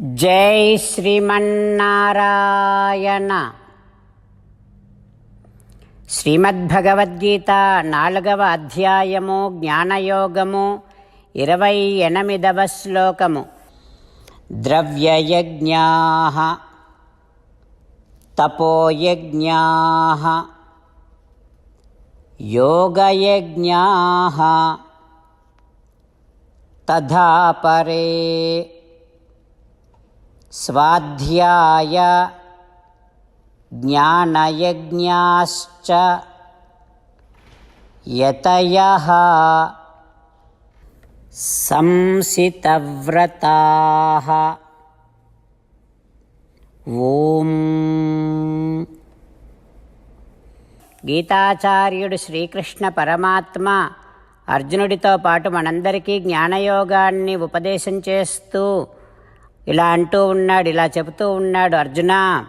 జై శ్రీమన్నారాయణ. శ్రీమద్భగవద్గీత నాలుగవ అధ్యాయము జ్ఞానయోగము ఇరవై ఎనిమిదవ శ్లోకము. ద్రవ్యయజ్ఞా తపోయజ్ఞా యోగయజ్ఞా తథా పరే स्वाध्याय ज्ञानयज्ञाश्च यतयः संसितव्रताः ఓం గీతాచార్యుడు శ్రీకృష్ణ పరమాత్మ అర్జునుడితో పాటు మనందరికీ జ్ఞానయోగాన్ని ఉపదేశం చేస్తూ ఇలా అంటూ ఉన్నాడు ఇలా చెబుతూ ఉన్నాడు అర్జున.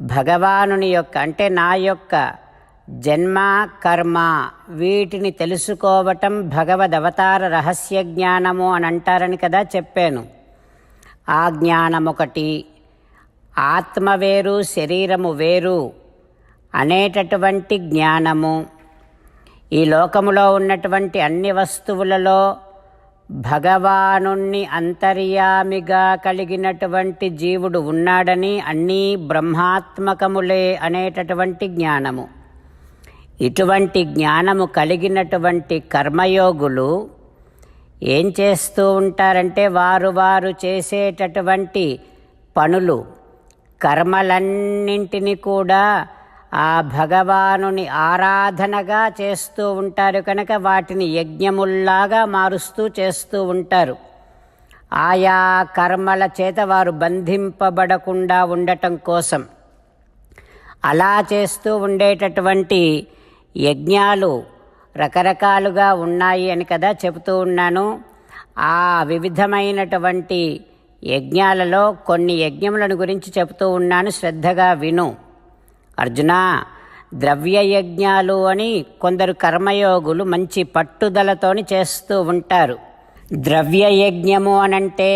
భగవానుని యొక్క అంటే నా యొక్క జన్మ కర్మ వీటిని తెలుసుకోవటం భగవద్ అవతార రహస్య జ్ఞానము అని అంటారని కదా చెప్పాను. ఆ జ్ఞానం ఒకటి ఆత్మ వేరు శరీరము వేరు అనేటటువంటి జ్ఞానము. ఈ లోకములో ఉన్నటువంటి అన్ని వస్తువులలో భగవానుణ్ణి అంతర్యామిగా కలిగినటువంటి జీవుడు ఉన్నాడని అన్నీ బ్రహ్మాత్మకములే అనేటటువంటి జ్ఞానము. ఇటువంటి జ్ఞానము కలిగినటువంటి కర్మయోగులు ఏం చేస్తూ ఉంటారంటే వారు వారు చేసేటటువంటి పనులు కర్మలన్నింటినీ కూడా ఆ భగవానుని ఆరాధనగా చేస్తూ ఉంటారు కనుక వాటిని యజ్ఞముల్లాగా మారుస్తూ చేస్తూ ఉంటారు. ఆయా కర్మల చేత వారు బంధింపబడకుండా ఉండటం కోసం. అలా చేస్తూ ఉండేటటువంటి యజ్ఞాలు రకరకాలుగా ఉన్నాయి అని కదా చెబుతూ ఉన్నాను. ఆ వివిధమైనటువంటి యజ్ఞాలలో కొన్ని యజ్ఞములను గురించి చెబుతూ ఉన్నాను. శ్రద్ధగా విను. అర్జున ద్రవ్యయజ్ఞాలు అని కొందరు కర్మయోగులు మంచి పట్టుదలతోని చేస్తూ ఉంటారు. ద్రవ్యయజ్ఞము అనంటే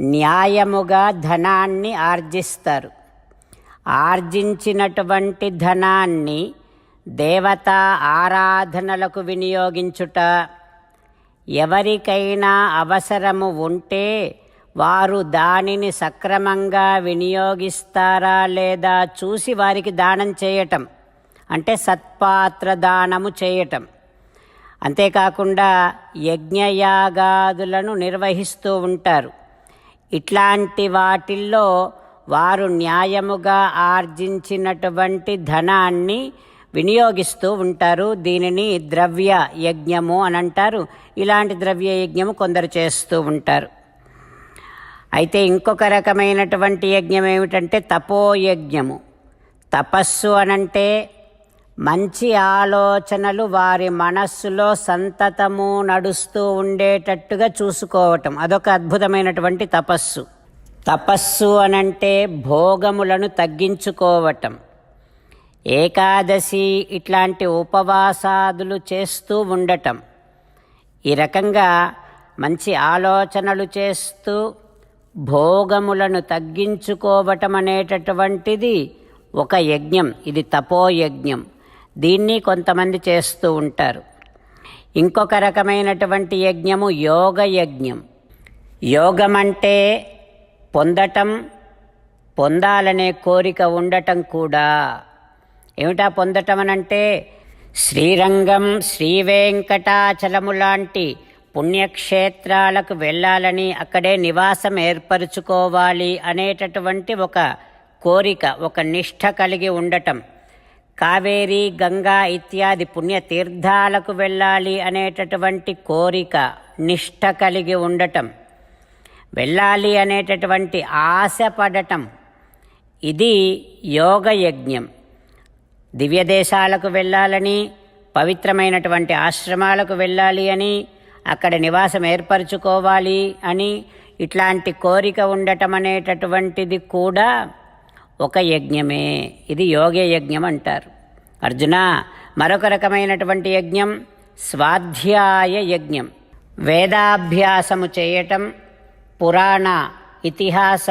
న్యాయముగా ధనాన్ని ఆర్జిస్తారు. ఆర్జించినటువంటి ధనాన్ని దేవతా ఆరాధనలకు వినియోగించుట ఎవరికైనా అవసరము ఉంటే వారు దానిని సక్రమంగా వినియోగిస్తారా లేదా చూసి వారికి దానం చేయటం అంటే సత్పాత్ర దానము చేయటం. అంతేకాకుండా యజ్ఞయాగాదులను నిర్వహిస్తూ ఉంటారు. ఇట్లాంటి వాటిల్లో వారు న్యాయముగా ఆర్జించినటువంటి ధనాన్ని వినియోగిస్తూ ఉంటారు. దీనిని ద్రవ్య యజ్ఞము అని అంటారు. ఇలాంటి ద్రవ్య యజ్ఞము కొందరు చేస్తూ ఉంటారు. అయితే ఇంకొక రకమైనటువంటి యజ్ఞం ఏమిటంటే తపోయజ్ఞము. తపస్సు అనంటే మంచి ఆలోచనలు వారి మనస్సులో సంతతము నడుస్తూ ఉండేటట్టుగా చూసుకోవటం. అదొక అద్భుతమైనటువంటి తపస్సు. తపస్సు అనంటే భోగములను తగ్గించుకోవటం. ఏకాదశి ఇట్లాంటి ఉపవాసాదులు చేస్తూ ఉండటం. ఈ రకంగా మంచి ఆలోచనలు చేస్తూ భోగములను తగ్గించుకోవటం అనేటటువంటిది ఒక యజ్ఞం. ఇది తపోయజ్ఞం. దీన్ని కొంతమంది చేస్తూ ఉంటారు. ఇంకొక రకమైనటువంటి యజ్ఞము యోగ యజ్ఞం యోగం అంటే పొందటం పొందాలనే కోరిక ఉండటం కూడా. ఏమిటా పొందటం అనంటే శ్రీరంగం శ్రీవేంకటాచలము లాంటి పుణ్యక్షేత్రాలకు వెళ్ళాలని అక్కడే నివాసం ఏర్పరచుకోవాలి అనేటటువంటి ఒక కోరిక ఒక నిష్ఠ కలిగి ఉండటం. కావేరి గంగా ఇత్యాది పుణ్యతీర్థాలకు వెళ్ళాలి అనేటటువంటి కోరిక నిష్ఠ కలిగి ఉండటం. వెళ్ళాలి అనేటటువంటి ఆశపడటం. ఇది యోగ యజ్ఞం. దివ్యదేశాలకు వెళ్ళాలని పవిత్రమైనటువంటి ఆశ్రమాలకు వెళ్ళాలి అని అక్కడ నివాసం ఏర్పరచుకోవాలి అని ఇట్లాంటి కోరిక ఉండటం అనేటటువంటిది కూడా ఒక యజ్ఞమే. ఇది యోగ యజ్ఞం అంటారు. అర్జున మరొక రకమైనటువంటి యజ్ఞం స్వాధ్యాయ యజ్ఞం. వేదాభ్యాసము చేయటం పురాణ ఇతిహాస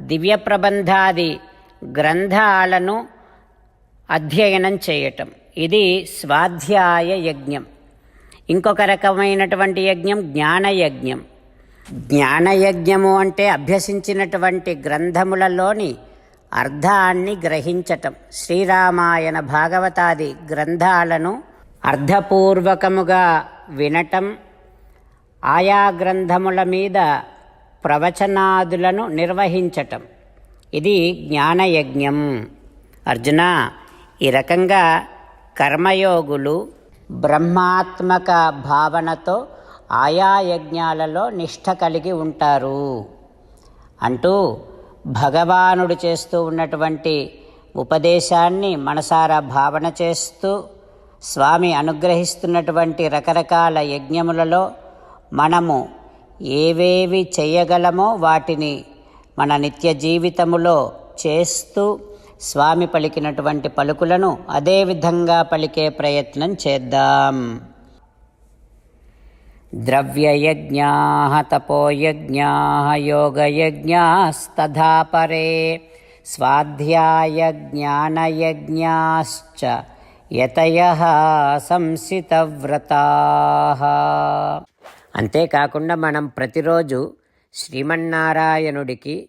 దివ్య ప్రబంధాది గ్రంథాలను అధ్యయనం చేయటం. ఇది స్వాధ్యాయ యజ్ఞం. ఇంకొక రకమైనటువంటి యజ్ఞం జ్ఞానయజ్ఞం. జ్ఞానయజ్ఞము అంటే అభ్యసించినటువంటి గ్రంథములలోని అర్థాన్ని గ్రహించటం. శ్రీరామాయణ భాగవతాది గ్రంథాలను అర్థపూర్వకముగా వినటం ఆయా గ్రంథముల మీద ప్రవచనాదులను నిర్వహించటం. ఇది జ్ఞానయజ్ఞం. అర్జున ఈ రకంగా కర్మయోగులు బ్రహ్మాత్మక భావనతో ఆయా యజ్ఞాలలో నిష్ఠ కలిగి ఉంటారు. అంటూ భగవానుడు చేస్తూ ఉన్నటువంటి ఉపదేశాన్ని మనసారా భావన చేస్తూ స్వామి అనుగ్రహిస్తున్నటువంటి రకరకాల యజ్ఞములలో మనము ఏవేవి చేయగలమో వాటిని మన నిత్య జీవితములో చేస్తూ స్వామి పలికినటువంటి పలుకులను అదే విధంగా పలికే ప్రయత్నం చేద్దాం. ద్రవ్యయజ్ఞా తపోయజ్ఞా యోగయజ్ఞాస్తథా పరే స్వాధ్యాయజ్ఞానయజ్ఞాశ్చ యతయ సంసితవ్రతా. అంతేకాకుండా మనం ప్రతిరోజు శ్రీమన్నారాయణుడికి